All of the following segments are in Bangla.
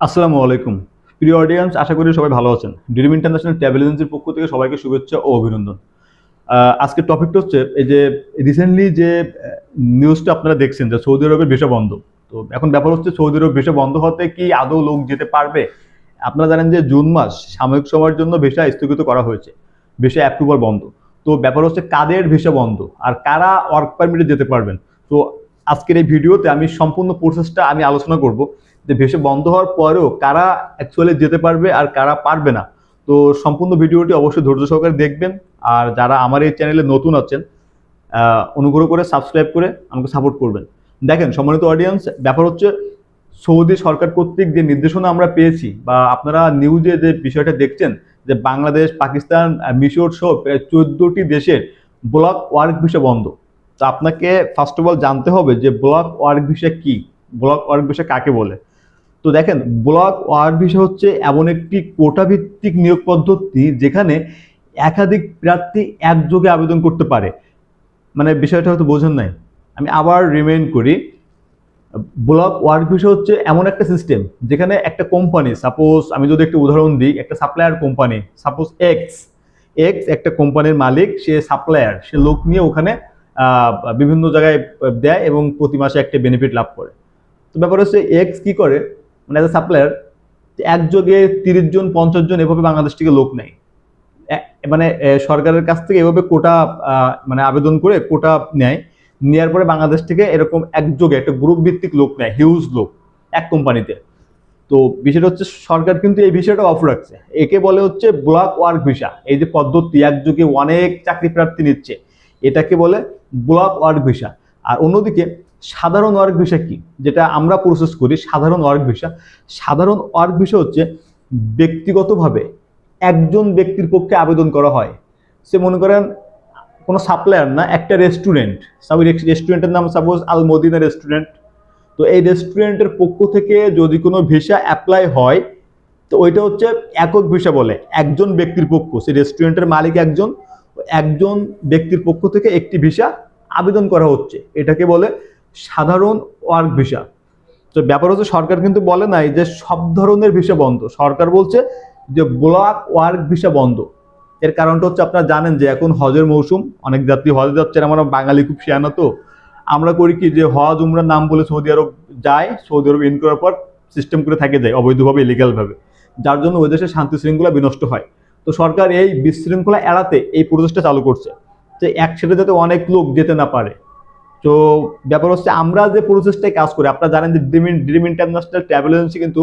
আসসালামু আলাইকুম। প্রিয় অডিয়েন্স আশা করি সবাই ভালো আছেন। ড্রিম ইন্টারন্যাশনাল ট্রাভেল এজেন্সির পক্ষ থেকে সবাইকে শুভেচ্ছা ও অভিনন্দন। আজকের টপিকটা হচ্ছে এই যে রিসেন্টলি যে নিউজটা আপনারা দেখছেন যে সৌদি আরবের ভিসা বন্ধ। তো এখন ব্যাপার হচ্ছে সৌদি আরব ভিসা বন্ধ হতে কি আদৌ লোক যেতে পারবে? আপনারা জানেন যে জুন মাস সাময়িক সময়ের জন্য ভিসা স্থগিত করা হয়েছে। ভিসা অ্যাপ্রুভাল বন্ধ। তো ব্যাপার হচ্ছে কাদের ভিসা বন্ধ? আর কারা ওয়ার্ক পারমিটে যেতে পারবেন? তো আজকের এই ভিডিওতে আমি সম্পূর্ণ প্রসেসটা আমি আলোচনা করব। যে ভেসে বন্ধ হওয়ার পরেও কারা অ্যাকচুয়ালি যেতে পারবে আর কারা পারবে না। তো সম্পূর্ণ ভিডিওটি অবশ্যই ধৈর্য সহকারে দেখবেন। আর যারা আমার এই চ্যানেলে নতুন আছেন অনুগ্রহ করে সাবস্ক্রাইব করে আমাকে সাপোর্ট করবেন। দেখেন, সম্মানিত অডিয়েন্স ব্যাপার হচ্ছে সৌদি সরকার কর্তৃক যে নির্দেশনা আমরা পেয়েছি বা আপনারা নিউজে যে বিষয়টা দেখছেন, যে বাংলাদেশ, পাকিস্তান মিশর সহ প্রায় চোদ্দটি দেশের ব্লক ওয়ার্ক ভিসা বন্ধ। তো আপনাকে ফার্স্ট অফ অল জানতে হবে যে ব্লক ওয়ার্ক ভিসা কি? ব্লক ওয়ার্ক ভিসা কাকে বলে? তো দেখেন ব্লক ওয়ার্ক ভিসা হচ্ছে এমন একটি কোটা ভিত্তিক নিয়োগ পদ্ধতি যেখানে একাধিক প্রার্থী একযোগে আবেদন করতে পারে। মানে বিষয়টা হয়তো বোঝেন নাই। আমি আবার রিমাইন্ড করি। ব্লক ওয়ার্ক ভিসা হচ্ছে এমন একটা সিস্টেম যেখানে একটা কোম্পানি সাপোজ আমি যদি একটা উদাহরণ দিই, একটা supplier company suppose X X একটা কোম্পানির মালিক, সে সাপ্লায়ার সে লোক নিয়ে ওখানে বিভিন্ন জায়গায় দেয় এবং প্রতি মাসে একটা বেনিফিট লাভ করে। তো ব্যাপার হচ্ছে এক্স কী করে? মানে অ্যাজ এ সাপ্লায়ার একযোগে তিরিশ জন, পঞ্চাশ জন এভাবে বাংলাদেশ থেকে লোক নেয়। মানে সরকারের কাছ থেকে এভাবে কোটা মানে আবেদন করে কোটা নেয়। নেওয়ার পরে বাংলাদেশ থেকে এরকম একযোগে একটা গ্রুপ ভিত্তিক লোক নেয় হিউজ লোক, এক কোম্পানিতে তো বিষয়টা হচ্ছে সরকার কিন্তু এই বিষয়টা অফ রাখছে। একে বলে হচ্ছে ব্লক ওয়ার্ক ভিসা এই যে পদ্ধতি একযোগে অনেক চাকরি প্রার্থী নিচ্ছে। এটাকে বলে ব্লক ওয়ার্ক ভিসা আর অন্যদিকে সাধারণ ওয়ার্ক ভিসা কি? যেটা আমরা প্রসেস করি সাধারণ ওয়ার্ক ভিসা। সাধারণ ওয়ার্ক ভিসা হচ্ছে ব্যক্তিগতভাবে একজন ব্যক্তির পক্ষে আবেদন করা হয়। সে মনে করেন কোনো সাপ্লায়ার না, একটা রেস্টুরেন্ট রেস্টুরেন্টের নাম সাপোজ আল মদিনা রেস্টুরেন্ট তো এই রেস্টুরেন্টের পক্ষ থেকে যদি কোনো ভিসা অ্যাপ্লাই হয়, তো ওইটা হচ্ছে একক ভিসা বলে, একজন ব্যক্তির পক্ষ। সেই রেস্টুরেন্টের মালিক একজন একজন ব্যক্তির পক্ষ থেকে একটি ভিসা আবেদন করা হচ্ছে। এটাকে বলে সাধারণ ওয়ার্ক ভিসা। তো ব্যাপার হচ্ছে সরকার কিন্তু বলে নাই যে সব ধরনের ভিসা বন্ধ। সরকার বলছে যে ব্লক ওয়ার্ক ভিসা বন্ধ। এর কারণটা হচ্ছে আপনারা জানেন যে এখন হজের মৌসুম, অনেক যাত্রী হজে যাচ্ছেন আমরা বাঙালি খুব শিয়ানো তো। আমরা করি কি যে হজ, উমরার নাম বলে সৌদি আরব যায়, সৌদি আরব ইন করার পর সিস্টেম করে থাকে যায়, অবৈধভাবে ইলিগালভাবে যার জন্য ওই দেশে শান্তি শৃঙ্খলা বিনষ্ট হয়। তো সরকার এই বিশৃঙ্খলা এড়াতে এই প্রচেষ্টা চালু করছে। যে একসাথে যাতে অনেক লোক যেতে না পারে। তো ব্যাপার হচ্ছে আমরা যে প্রসেসটাই কাজ করি, আপনারা জানেন যে dream dream international travel agency কিন্তু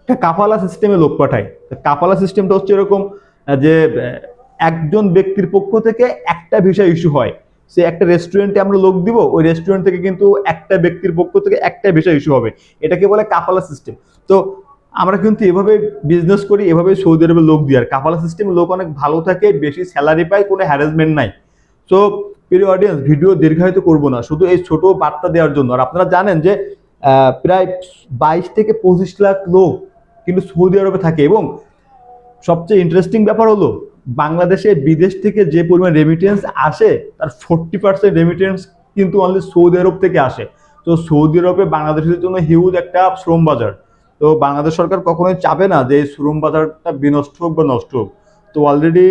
একটা কাফালা সিস্টেমে লোক পাঠায়। কাফালা সিস্টেমটা হচ্ছে এরকম যে একজন ব্যক্তির পক্ষ থেকে একটা ভিসা ইস্যু হয়। সে একটা রেস্টুরেন্টে আমরা লোক দিব, ওই রেস্টুরেন্ট থেকে কিন্তু একটা ব্যক্তির পক্ষ থেকে একটা ভিসা ইস্যু হবে। এটাকে বলে কাফালা সিস্টেম তো আমরা কিন্তু এভাবে বিজনেস করি, এভাবে সৌদি আরবে লোক দিই। আর কাফালা সিস্টেমে লোক অনেক ভালো থাকে, বেশি স্যালারি পায়, কোনো হ্যারাসমেন্ট নাই। তো প্রিয় অডিয়েন্স ভিডিও দীর্ঘায়িত করব না, শুধু এই ছোট বার্তা দেওয়ার জন্য। আর আপনারা জানেন যে প্রায় বাইশ থেকে পঁচিশ লাখ লোক কিন্তু সৌদি আরবে থাকে এবং সবচেয়ে ইন্টারেস্টিং ব্যাপার হলো, বাংলাদেশে বিদেশ থেকে যে পরিমাণ রেমিটেন্স আসে, তার ফোরটি পার্সেন্ট রেমিটেন্স কিন্তু অনলি সৌদি আরব থেকে আসে। তো সৌদি আরবে বাংলাদেশের জন্য হিউজ একটা শ্রম বাজার। তো বাংলাদেশ সরকার কখনোই চাবে না যে এই শ্রম বাজারটা বিনষ্ট হোক বা নষ্ট হোক। তো অলরেডি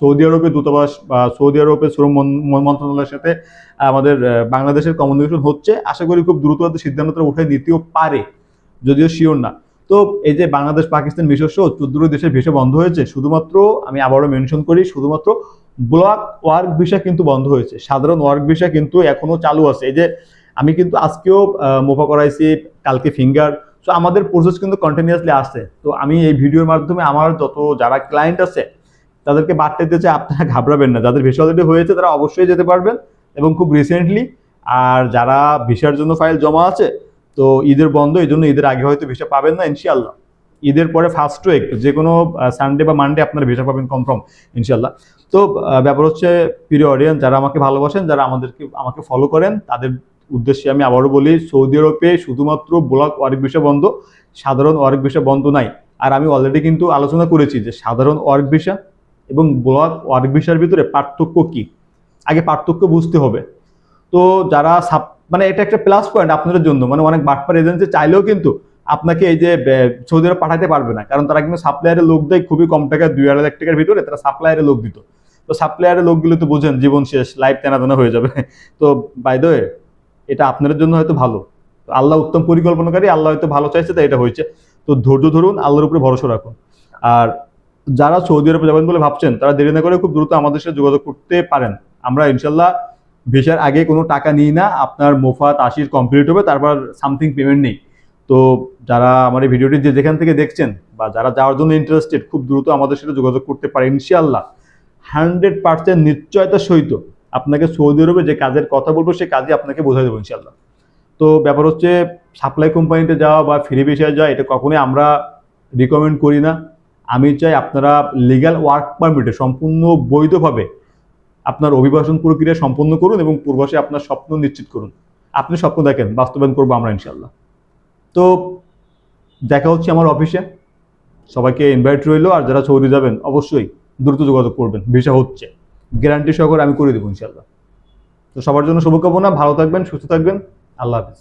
সৌদি আরবের দূতাবাস বা সৌদি আরবের শ্রম মন- মন- মন্ত্রণালয়ের সাথে আমাদের বাংলাদেশের কমিউনিকেশন হচ্ছে। আশা করি খুব দ্রুত সিদ্ধান্তটা উঠে নিতেও পারে, যদিও শিওর না। তো এই যে বাংলাদেশ, পাকিস্তান সহ চোদ্দটি দেশের ভিসা বন্ধ হয়েছে, শুধুমাত্র আমি আবারও মেনশন করি, শুধুমাত্র ব্লক ওয়ার্ক ভিসা কিন্তু বন্ধ হয়েছে। সাধারণ ওয়ার্ক ভিসা কিন্তু এখনও চালু আছে। এই যে আমি কিন্তু আজকেও মোফা করাইছি, কালকে ফিঙ্গার তো আমাদের প্রসেস কিন্তু কন্টিনিউয়াসলি আসছে। তো আমি এই ভিডিওর মাধ্যমে আমার যত, যারা ক্লায়েন্ট আছে তাদেরকে বার্তা দিতে চাই আপনারা ঘাবড়াবেন না। যাদের ভিসা অলরেডি হয়েছে, তারা অবশ্যই যেতে পারবেন এবং খুব রিসেন্টলি আর যারা ভিসার জন্য ফাইল জমা আছে, তো ঈদের বন্ধ, এই জন্য ঈদের আগে হয়তো ভিসা পাবেন না ইনশাল্লাহ ঈদের পরে ফার্স্ট উইক যে কোনো সানডে বা মানডে আপনারা ভিসা পাবেন কনফার্ম ইনশাল্লাহ তো ব্যাপার হচ্ছে প্রিয় অডিয়েন্স যারা আমাকে ভালোবাসেন, যারা আমাদেরকে, আমাকে ফলো করেন, তাদের উদ্দেশ্যে আমি আবারও বলি, সৌদি আরবে শুধুমাত্র ব্লক ওয়ার্ক ভিসা বন্ধ, সাধারণ ওয়ার্ক ভিসা বন্ধ নাই। আর আমি অলরেডি কিন্তু আলোচনা করেছি যে সাধারণ ওয়ার্ক ভিসা এবং ব্লক ওয়ার্ক ভিসার ভিতরে পার্থক্য কি? আগে পার্থক্য বুঝতে হবে। তো যারা সাপ মানে এটা একটা প্লাস পয়েন্ট আপনাদের জন্য। মানে অনেক বাটপার এজেন্সি চাইলেও কিন্তু আপনাকে এই যে সৌদি আরব পাঠাতে পারবে না। কারণ তারা কিন্তু সাপ্লায়ারের লোক দেয় খুবই কম টাকা দুই আড়াই লাখ টাকার ভিতরে তারা সাপ্লায়ারের লোক দিত। তো সাপ্লায়ারের লোকগুলো তো বোঝেন, জীবন শেষ লাইফ তেনা তেনা হয়ে যাবে। তো বাই দ্য এটা আপনাদের জন্য হয়তো ভালো। আল্লাহ উত্তম পরিকল্পনাকারী, আল্লাহ হয়তো ভালো চাইছে, তাই এটা হয়েছে। তো ধৈর্য ধরুন, আল্লাহর উপরে ভরসা রাখুন। আর যারা সৌদি আরবে যাবেন বলে ভাবছেন, তারা দেরি না করে খুব দ্রুত আমাদের সাথে যোগাযোগ করতে পারেন। আমরা ইনশাল্লাহ ভিসার আগে কোনো টাকা নিই না, আপনার মোফাত, আশির কমপ্লিট হবে, তারপর সামথিং পেমেন্ট নেই। তো যারা আমার এই ভিডিওটি যে যেখান থেকে দেখছেন বা যারা যাওয়ার জন্য ইন্টারেস্টেড খুব দ্রুত আমাদের সাথে যোগাযোগ করতে পারে ইনশাল্লাহ। হান্ড্রেড পার্সেন্ট নিশ্চয়তার সহিত আপনাকে সৌদি আরবে যে কাজের কথা বলব সেই কাজই আপনাকে বোঝাই দেবো ইনশাল্লাহ। তো ব্যাপার হচ্ছে সাপ্লাই কোম্পানিতে যাওয়া বা ফ্রি ভিসায় যাওয়া, এটা কখনোই আমরা রিকমেন্ড করি না। আমি চাই আপনারা লিগ্যাল ওয়ার্ক পারমিটে সম্পূর্ণ বৈধভাবে আপনার অভিবাসন প্রক্রিয়া সম্পন্ন করুন এবং পূর্বাসে আপনার স্বপ্ন নিশ্চিত করুন। আপনি স্বপ্ন দেখেন, বাস্তবায়ন করব আমরা ইনশাল্লাহ তো দেখা হচ্ছে আমার অফিসে। সবাইকে ইনভাইট রইল, আর যারা সৌদি যাবেন, অবশ্যই দ্রুত যোগাযোগ করবেন। ভিসা হচ্ছে। গ্যারান্টি সহকারে আমি করে দেবো ইনশাল্লাহ তো সবার জন্য শুভকামনা, ভালো থাকবেন, সুস্থ থাকবেন। আল্লাহ হাফিজ।